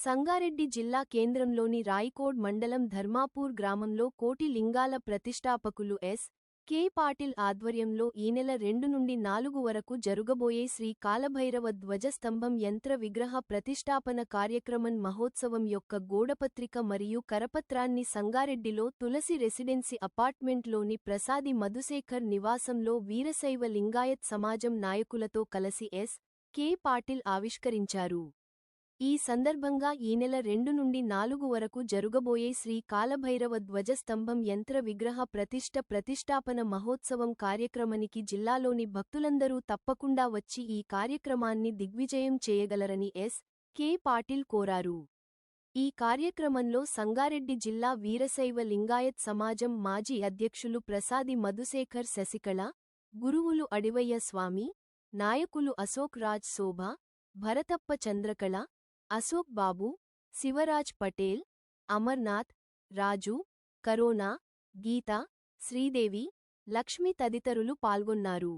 సంగారెడ్డి జిల్లా కేంద్రంలోని రాయికోడ్ మండలం ధర్మాపూర్ గ్రామంలో కోటి లింగాల ప్రతిష్టాపకులు ఎస్. కె. పాటిల్ ఆధ్వర్యంలో ఈ నెల రెండు నుండి నాలుగు వరకు జరుగబోయే శ్రీ కాలభైరవ ధ్వజస్తంభం యంత్ర విగ్రహ ప్రతిష్టాపన కార్యక్రమం మహోత్సవం యొక్క గోడపత్రిక మరియు కరపత్రాన్ని సంగారెడ్డిలో తులసి రెసిడెన్సీ అపార్ట్మెంట్లోని ప్రసాది మధుశేఖర్ నివాసంలో వీరశైవ లింగాయత్ సమాజం నాయకులతో కలసి ఎస్. కె. పాటిల్ ఆవిష్కరించారు. ఈ సందర్భంగా ఈ నెల రెండు నుండి నాలుగు వరకు జరుగబోయే శ్రీ కాలభైరవ ధ్వజస్తంభం యంత్ర విగ్రహ ప్రతిష్ఠ ప్రతిష్టాపన మహోత్సవం కార్యక్రమానికి జిల్లాలోని భక్తులందరూ తప్పకుండా వచ్చి ఈ కార్యక్రమాన్ని దిగ్విజయం చేయగలరని ఎస్. కె. పాటిల్ కోరారు. ఈ కార్యక్రమంలో సంగారెడ్డి జిల్లా వీరశైవ లింగాయత్ సమాజం మాజీ అధ్యక్షులు ప్రసాది మధుశేఖర్ శశికళ గురువులు అడివయ్య స్వామి నాయకులు అశోక్ రాజ్ శోభ భరతప్ప చంద్రకళ అశోక్ బాబు శివరాజ్ పటేల్ అమర్నాథ్ రాజు కరోనా గీత శ్రీదేవి లక్ష్మి తదితరులు పాల్గొన్నారు.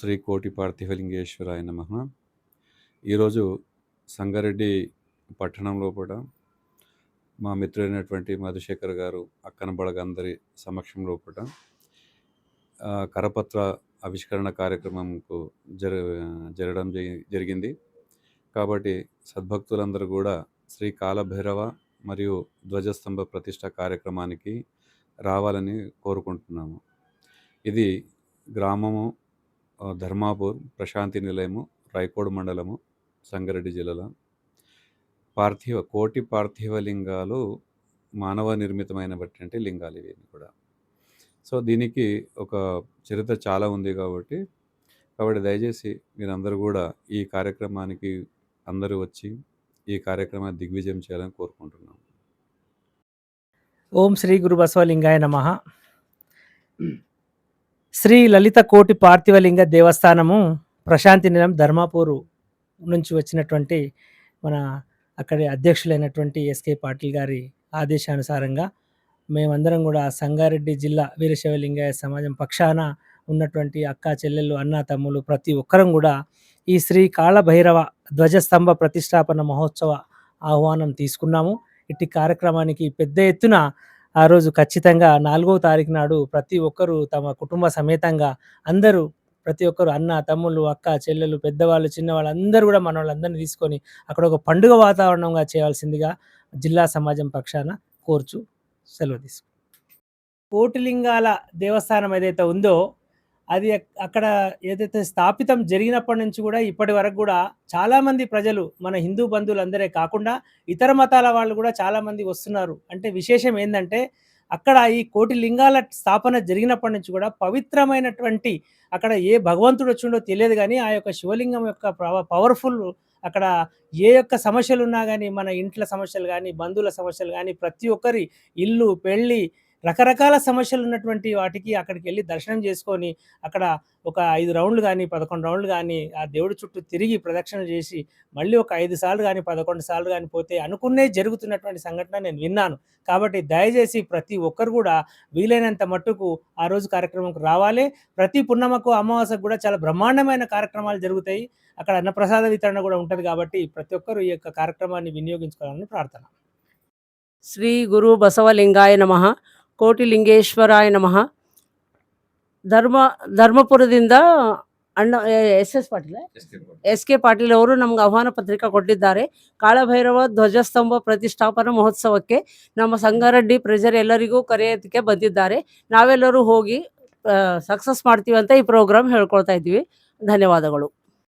శ్రీ కోటి పార్థివలింగేశ్వరాయ నమ. ఈరోజు సంగారెడ్డి పట్టణంలో కూడా మా మిత్రుడైనటువంటి మధుశేఖర్ గారు అక్కన బడగందరి సమక్షంలో కూడా కరపత్ర ఆవిష్కరణ కార్యక్రమంకు జర జరగడం జరిగింది. కాబట్టి సద్భక్తులందరూ కూడా శ్రీ కాలభైరవ మరియు ధ్వజస్తంభ ప్రతిష్ట కార్యక్రమానికి రావాలని కోరుకుంటున్నాము. ఇది గ్రామము ధర్మాపూర్ ప్రశాంతి నిలయము రాయకోడ్ మండలము సంగారెడ్డి జిల్లాలో. పార్థివ కోటి పార్థివ లింగాలు మానవ నిర్మితమైనటువంటి లింగాలు ఇవి కూడా. సో దీనికి ఒక చరిత్ర చాలా ఉంది కాబట్టి కాబట్టి దయచేసి మీరందరూ కూడా ఈ కార్యక్రమానికి అందరూ వచ్చి ఈ కార్యక్రమాన్ని దిగ్విజయం చేయాలని కోరుకుంటున్నాం ఓం శ్రీ గురు బసవలింగాయ నమ. శ్రీ లలిత కోటి పార్థివలింగ దేవస్థానము ప్రశాంతి నిలయం ధర్మాపూరు నుంచి వచ్చినటువంటి మన అక్కడి అధ్యక్షులైనటువంటి ఎస్కే పాటిల్ గారి ఆదేశానుసారంగా మేమందరం కూడా సంగారెడ్డి జిల్లా వీరశైవలింగాయ సమాజం పక్షాన ఉన్నటువంటి అక్క చెల్లెళ్ళు అన్న తమ్ములు ప్రతి ఒక్కరం కూడా ఈ శ్రీ కాళభైరవ ధ్వజస్తంభ ప్రతిష్టాపన మహోత్సవ ఆహ్వానం తీసుకున్నాము. ఇట్టి కార్యక్రమానికి పెద్ద ఎత్తున ఆ రోజు ఖచ్చితంగా నాలుగో తారీఖు నాడు ప్రతి ఒక్కరూ తమ కుటుంబ సమేతంగా అందరూ ప్రతి ఒక్కరు అన్న తమ్ముళ్ళు అక్క చెల్లెలు పెద్దవాళ్ళు చిన్నవాళ్ళు అందరూ కూడా మన వాళ్ళందరినీ తీసుకొని అక్కడ ఒక పండుగ వాతావరణంగా చేయాల్సిందిగా జిల్లా సమాజం పక్షాన కోర్చు సెలవు తీసుకు కోటిలింగాల దేవస్థానం ఏదైతే ఉందో అది అక్కడ ఏదైతే స్థాపితం జరిగినప్పటి నుంచి కూడా ఇప్పటి వరకు కూడా చాలామంది ప్రజలు మన హిందూ బంధువులందరే కాకుండా ఇతర మతాల వాళ్ళు కూడా చాలామంది వస్తున్నారు. అంటే విశేషం ఏంటంటే అక్కడ ఈ కోటి లింగాల స్థాపన జరిగినప్పటి నుంచి కూడా పవిత్రమైనటువంటి అక్కడ ఏ భగవంతుడు వచ్చిండో తెలియదు కానీ ఆ యొక్క శివలింగం యొక్క పవర్ఫుల్ అక్కడ ఏ యొక్క సమస్యలు ఉన్నా కానీ మన ఇంట్ల సమస్యలు కానీ బంధువుల సమస్యలు కానీ ప్రతి ఒక్కరి ఇల్లు పెళ్ళి రకరకాల సమస్యలు ఉన్నటువంటి వాటికి అక్కడికి వెళ్ళి దర్శనం చేసుకొని అక్కడ ఒక ఐదు రౌండ్లు కానీ పదకొండు రౌండ్లు కానీ ఆ దేవుడి చుట్టూ తిరిగి ప్రదక్షిణ చేసి మళ్ళీ ఒక ఐదు సార్లు కానీ పదకొండు సార్లు కానీ పోతే అనుకునే జరుగుతున్నటువంటి సంఘటన నేను విన్నాను. కాబట్టి దయచేసి ప్రతి ఒక్కరు కూడా వీలైనంత మట్టుకు ఆ రోజు కార్యక్రమంకు రావాలి. ప్రతి పున్నమకు అమావాస్యకు కూడా చాలా బ్రహ్మాండమైన కార్యక్రమాలు జరుగుతాయి. అక్కడ అన్నప్రసాద వితరణ కూడా ఉంటుంది కాబట్టి ప్రతి ఒక్కరు ఈ యొక్క కార్యక్రమాన్ని వినియోగించుకోవాలని ప్రార్థన. శ్రీ గురు బసవలింగాయ నమ. ಕೋಟಿ ಲಿಂಗೇಶ್ವರಾಯ ನಮಃ. ಧರ್ಮ ಧರ್ಮಪುರದಿಂದ ಅಣ್ಣ S S Patil S K Patil. ಅವರು ನಮ್ಗೆ ಆಹ್ವಾನ ಪತ್ರಿಕೆ ಕೊಟ್ಟಿದ್ದಾರೆ. ಕಾಳಭೈರವ ಧ್ವಜಸ್ತಂಭ ಪ್ರತಿಷ್ಠಾಪನಾ ಮಹೋತ್ಸವಕ್ಕೆ ನಮ್ಮ ಸಂಗಾರೆಡ್ಡಿ ಪ್ರೆಜರ್ ಎಲ್ಲರಿಗೂ ಕರೆಯೋದಕ್ಕೆ ಬಂದಿದ್ದಾರೆ. ನಾವೆಲ್ಲರೂ ಹೋಗಿ ಸಕ್ಸಸ್ ಮಾಡ್ತೀವಿ ಅಂತ ಈ ಪ್ರೋಗ್ರಾಮ್ ಹೇಳ್ಕೊಳ್ತಾ ಇದ್ದೀವಿ. ಧನ್ಯವಾದಗಳು.